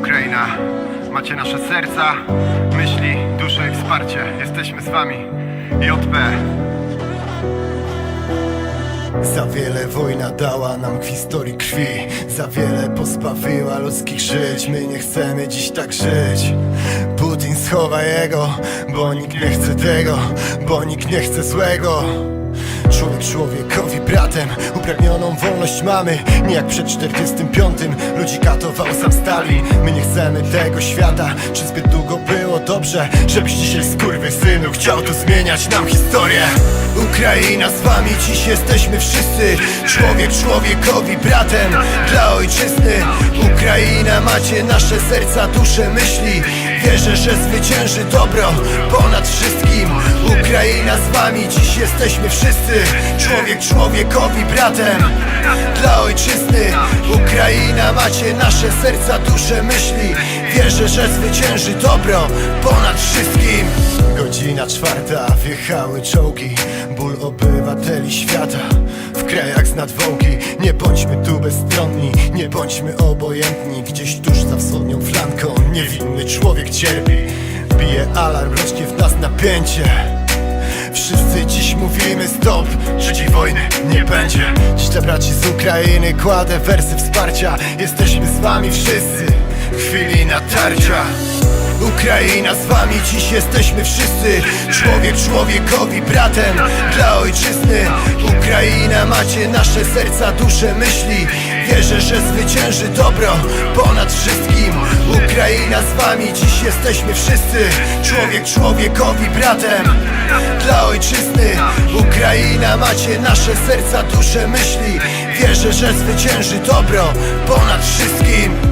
Ukraina, macie nasze serca, myśli, dusze i wsparcie. Jesteśmy z wami. JP. Za wiele wojna dała nam w historii krwi Za wiele pozbawiła ludzkich żyć My nie chcemy dziś tak żyć Putin schowa jego Bo nikt nie chce tego Bo nikt nie chce złego Człowiek człowiekowi bratem Upragnioną wolność mamy. Nie jak przed 45 Ludzi katował sam Stalin My nie chcemy tego świata Czy zbyt długo było dobrze Żebyś dzisiaj synu Chciał tu zmieniać nam historię. Ukraina z wami dziś jesteśmy wszyscy. Człowiek człowiekowi bratem Dla ojczyzny. Ukraina macie nasze serca, dusze, myśli. Wierzę, że zwycięży dobro ponad wszystkim. Ukraina z wami dziś jesteśmy wszyscy. Człowiek człowiekowi bratem Dla ojczyzny. Ukraina macie nasze serca, dusze, myśli. Wierzę, że zwycięży dobro ponad wszystkim Godzina czwarta, wjechały czołgi. Ból obywateli świata W krajach z nadwołki Nie bądźmy tu bezstronni Nie bądźmy obojętni. Gdzieś tuż za wschodnią flanką Niewinny człowiek cierpi. Bije alarm, rośnie w nas napięcie. Wszyscy dziś mówimy stop Trzeciej wojny nie będzie. Dziś dla braci z Ukrainy kładę wersy wsparcia. Jesteśmy z wami wszyscy W chwili natarcia Ukraina z wami dziś jesteśmy wszyscy. Człowiek człowiekowi bratem Dla ojczyzny. Ukraina macie nasze serca, dusze, myśli. Wierzę, że zwycięży dobro ponad wszystkim. Ukraina z wami dziś jesteśmy wszyscy. Człowiek człowiekowi bratem Dla ojczyzny. Ukraina macie nasze serca, dusze, myśli. Wierzę, że zwycięży dobro ponad wszystkim